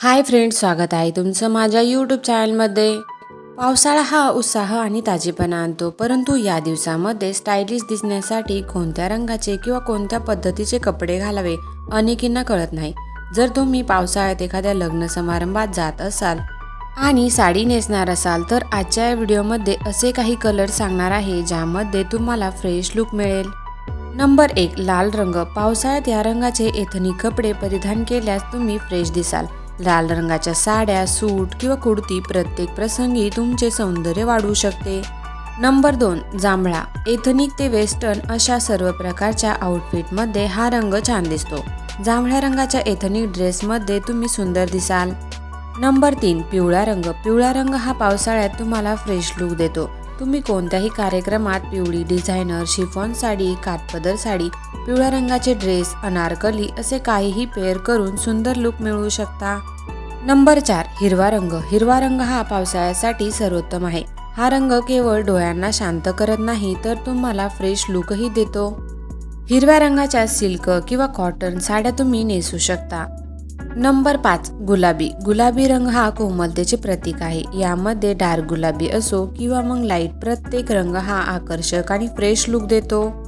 Hi friend स्वागत आहे तुमचं माझ्या यूट्यूब चॅनलमध्ये पावसाळा हा उत्साह आणि ताजेपणा आणतो परंतु या दिवसामध्ये स्टायलिश दिसण्यासाठी कोणत्या रंगाचे किंवा कोणत्या पद्धतीचे कपडे घालावे अनेकींना कळत नाही. जर तुम्ही पावसाळ्यात एखाद्या लग्न समारंभात जात असाल आणि साडी नेसणार असाल तर आजच्या या व्हिडिओमध्ये असे काही कलर सांगणार आहे ज्यामध्ये तुम्हाला फ्रेश लुक मिळेल. नंबर एक लाल रंग. पावसाळ्यात या रंगाचे एथनिक कपडे परिधान केल्यास तुम्ही फ्रेश दिसाल. लाल रंगाच्या साड्या सूट किंवा कुर्ती प्रत्येक प्रसंगी तुमचे सौंदर्य वाढवू शकते. नंबर दोन जांभळा. एथनिक ते वेस्टर्न अशा सर्व प्रकारच्या आउटफिटमध्ये हा रंग छान दिसतो. जांभळ्या रंगाच्या एथनिक ड्रेसमध्ये तुम्ही सुंदर दिसाल. नंबर तीन पिवळा रंग. पिवळा रंग हा पावसाळ्यात तुम्हाला फ्रेश लुक देतो. तुम्ही कोणत्याही कार्यक्रमात पिवळी डिझायनर शिफॉन साडी काठपदर साडी पिवळ्या रंगाचे ड्रेस अनारकली असे काहीही पेअर करून सुंदर लुक मिळवू शकता. नंबर चार हिरवा रंग. हिरवा रंग हा पावसाळ्यासाठी सर्वोत्तम आहे. हा रंग केवळ डोळ्यांना शांत करत नाही तर तुम्हाला फ्रेश लुकही देतो. हिरव्या रंगाच्या सिल्क किंवा कॉटन साड्या तुम्ही नेसू शकता. नंबर पाच गुलाबी. गुलाबी रंग हा कोमलतेचे प्रतीक आहे. यामध्ये डार्क गुलाबी असो किंवा मग लाइट प्रत्येक रंग हा आकर्षक आणि फ्रेश लुक देतो.